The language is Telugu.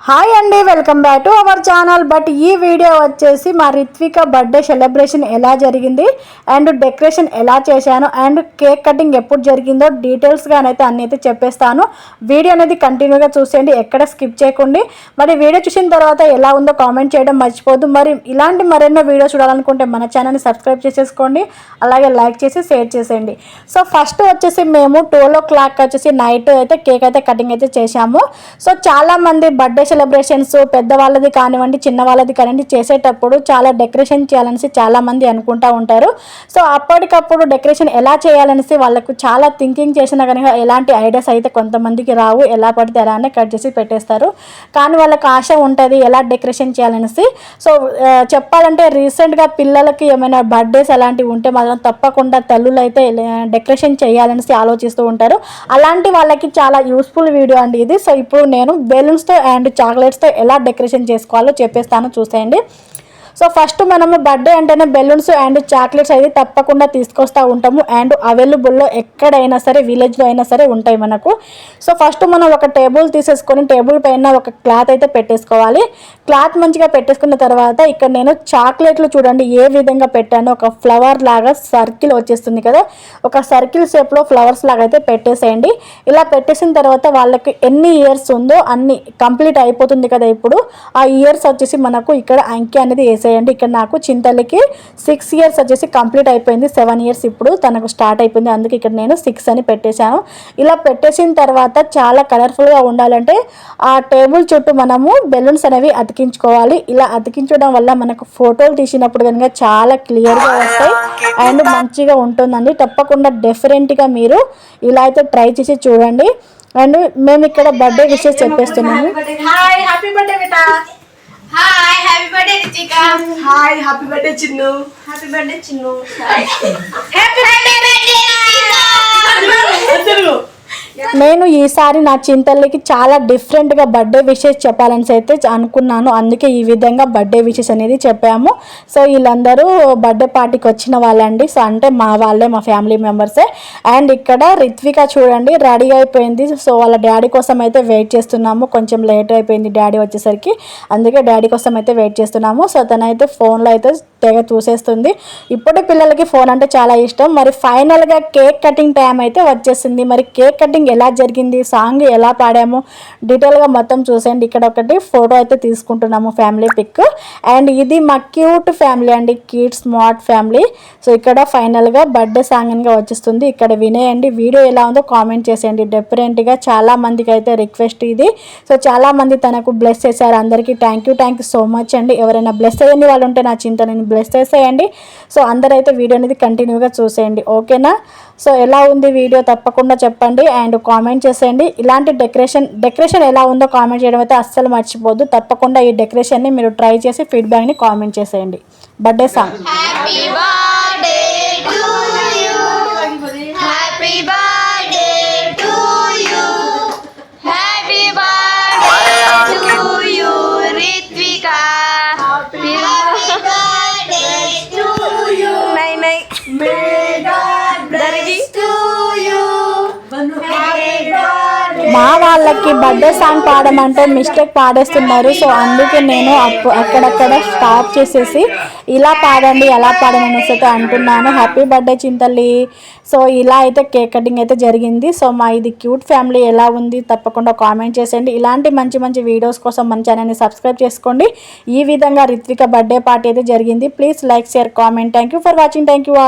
హాయ్ అండి welcome back to our channel but ఈ వీడియో వచ్చేసి మా రిత్విక బర్త్డే సెలబ్రేషన్ ఎలా జరిగింది అండ్ డెకరేషన్ ఎలా చేశాను అండ్ కేక్ కటింగ్ ఎప్పుడు జరిగిందో డీటెయిల్స్గా అయితే అన్ని అయితే చెప్పేస్తాను. వీడియో అనేది కంటిన్యూగా చూసేయండి ఎక్కడ స్కిప్ చేయకండి. మరి వీడియో చూసిన తర్వాత ఎలా ఉందో కామెంట్ చేయడం మర్చిపోద్దు మరి ఇలాంటి మరెన్నో వీడియో చూడాలనుకుంటే మన ఛానల్ని సబ్స్క్రైబ్ చేసేసుకోండి అలాగే లైక్ చేసి షేర్ చేసేయండి. సో ఫస్ట్ వచ్చేసి మేము ట్వెల్వ్ ఓ క్లాక్ వచ్చేసి నైట్ అయితే కేక్ అయితే కటింగ్ అయితే చేశాము. సో చాలామంది బర్త్డే సెలబ్రేషన్స్ పెద్దవాళ్ళది కానివ్వండి చిన్న వాళ్ళది కానివ్వండి చేసేటప్పుడు చాలా డెకరేషన్ చేయాలనేసి చాలామంది అనుకుంటూ ఉంటారు. సో అప్పటికప్పుడు డెకరేషన్ ఎలా చేయాలనేసి వాళ్ళకు చాలా థింకింగ్ చేసినా కానీ ఎలాంటి ఐడియాస్ అయితే కొంతమందికి రావు ఎలా పడితే అలానే కట్ చేసి పెట్టేస్తారు. కానీ వాళ్ళకి ఆశ ఉంటుంది ఎలా డెకరేషన్ చేయాలనేసి. సో చెప్పాలంటే రీసెంట్గా పిల్లలకి ఏమైనా బర్త్డేస్ అలాంటివి ఉంటే మాత్రం తప్పకుండా తల్లులు అయితే డెకరేషన్ చేయాలనేసి ఆలోచిస్తూ ఉంటారు. అలాంటి వాళ్ళకి చాలా యూస్ఫుల్ వీడియో అండి ఇది. సో ఇప్పుడు నేను బెలూన్స్తో అండ్ చాక్లెట్స్తో ఎలా డెకరేషన్ చేసుకోవాలో చెప్పేస్తాను. చూసేయండి. సో ఫస్ట్ మనము బర్త్డే అంటేనే బెలూన్స్ అండ్ చాక్లెట్స్ అయితే తప్పకుండా తీసుకొస్తూ ఉంటాము. అండ్ అవైలబుల్లో ఎక్కడైనా సరే విలేజ్లో అయినా సరే ఉంటాయి మనకు. సో ఫస్ట్ మనం ఒక టేబుల్ తీసేసుకొని టేబుల్ పైన ఒక క్లాత్ అయితే పెట్టేసుకోవాలి. క్లాత్ మంచిగా పెట్టేసుకున్న తర్వాత ఇక్కడ నేను చాక్లెట్లు చూడండి ఏ విధంగా పెట్టాను. ఒక ఫ్లవర్ లాగా సర్కిల్ వచ్చేస్తుంది కదా ఒక సర్కిల్ షేప్లో ఫ్లవర్స్ లాగా అయితే పెట్టేసేయండి. ఇలా పెట్టేసిన తర్వాత వాళ్ళకి ఎన్ని ఇయర్స్ ఉందో అన్ని కంప్లీట్ అయిపోతుంది కదా ఇప్పుడు. ఆ ఇయర్స్ వచ్చేసి మనకు ఇక్కడ అంకె అనేది వేసేయండి ఇక్కడ నాకు చింతలకి సిక్స్ ఇయర్స్ వచ్చేసి కంప్లీట్ అయిపోయింది. సెవెన్ ఇయర్స్ ఇప్పుడు తనకు స్టార్ట్ అయిపోయింది. అందుకే ఇక్కడ నేను సిక్స్ అని పెట్టేశాను. ఇలా పెట్టేసిన తర్వాత చాలా కలర్ఫుల్గా ఉండాలంటే ఆ టేబుల్ చుట్టూ మనము బెలూన్స్ అనేవి అతికించుకోవాలి. ఇలా అతికించడం వల్ల మనకు ఫోటోలు తీసినప్పుడు కనుక చాలా క్లియర్గా వస్తాయి. అండ్ మంచిగా ఉంటుందండి. తప్పకుండా డిఫరెంట్గా మీరు ఇలా అయితే ట్రై చేసి చూడండి. అండ్ మేము ఇక్కడ birthday wishes చెప్పేస్తున్నాము. Hi happy birthday Ritika hi happy birthday Chinnu happy birthday Chinnu happy birthday Telugu. నేను ఈసారి నా చింతల్లికి చాలా డిఫరెంట్గా బర్త్డే విషెస్ చెప్పాలని అయితే అనుకున్నాను. అందుకే ఈ విధంగా బర్త్డే విషెస్ అనేది చెప్పాము. సో వీళ్ళందరూ బర్త్డే పార్టీకి వచ్చిన వాళ్ళండి. సో అంటే మా వాళ్ళే మా ఫ్యామిలీ మెంబర్సే. అండ్ ఇక్కడ రిత్విక చూడండి రెడీ అయిపోయింది. సో వాళ్ళ డాడీ కోసం అయితే వెయిట్ చేస్తున్నాము. కొంచెం లేట్ అయిపోయింది డాడీ వచ్చేసరికి. అందుకే డాడీ కోసం అయితే వెయిట్ చేస్తున్నాము. సో తనైతే ఫోన్లో అయితే తెగ చూసేస్తుంది ఇప్పుడు పిల్లలకి ఫోన్ అంటే చాలా ఇష్టం. మరి ఫైనల్గా కేక్ కటింగ్ టైం అయితే వచ్చేసింది. మరి కేక్ కటింగ్ ఎలా జరిగింది సాంగ్ ఎలా పాడాము డీటెయిల్గా మొత్తం చూసేయండి. ఇక్కడ ఒకటి ఫోటో అయితే తీసుకుంటున్నాము ఫ్యామిలీ పిక్. అండ్ ఇది మా క్యూట్ ఫ్యామిలీ అండి క్యూట్ స్మార్ట్ ఫ్యామిలీ. సో ఇక్కడ ఫైనల్గా బర్త్డే సాంగ్ అనగా వచ్చేస్తుంది. ఇక్కడ వినేయండి. వీడియో ఎలా ఉందో కామెంట్ చేసేయండి. డిఫరెంట్గా చాలా మందికి అయితే రిక్వెస్ట్ ఇది. సో చాలామంది తనకు బ్లెస్ చేశారు. అందరికీ thank you thank you so much అండి. ఎవరైనా బ్లెస్ అయ్యని వాళ్ళు ఉంటే నా చింతనని బ్లెస్ చేసేయండి. సో అందరైతే వీడియో అనేది కంటిన్యూగా చూసేయండి. ఓకేనా సో ఎలా ఉంది వీడియో తప్పకుండా చెప్పండి అండ్ కామెంట్ చేసేయండి. ఇలాంటి డెకరేషన్ డెకరేషన్ ఎలా ఉందో కామెంట్ చేయడం అయితే అస్సలు మర్చిపోద్దు తప్పకుండా ఈ డెకరేషన్ని మీరు ట్రై చేసి ఫీడ్బ్యాక్ని కామెంట్ చేసేయండి. Birthday song. వాళ్ళకి బర్త్డే సాంగ్ పాడమంటే మిస్టేక్ పాడేస్తున్నారు. సో అందుకే నేను అప్పు అక్కడక్కడ స్టాప్ చేసేసి ఇలా పాడండి ఎలా పాడండి అనేసి అయితే అంటున్నాను. హ్యాపీ బర్త్డే చింతల్లి సో ఇలా అయితే కేక్ కటింగ్ అయితే జరిగింది. సో మా ఇది క్యూట్ ఫ్యామిలీ ఎలా ఉంది తప్పకుండా కామెంట్ చేసేయండి. ఇలాంటి మంచి మంచి వీడియోస్ కోసం మన ఛానల్ని సబ్స్క్రైబ్ చేసుకోండి. ఈ విధంగా రిత్విక బర్త్డే పార్టీ అయితే జరిగింది. Please like share comment. Thank you for watching. Thank you all.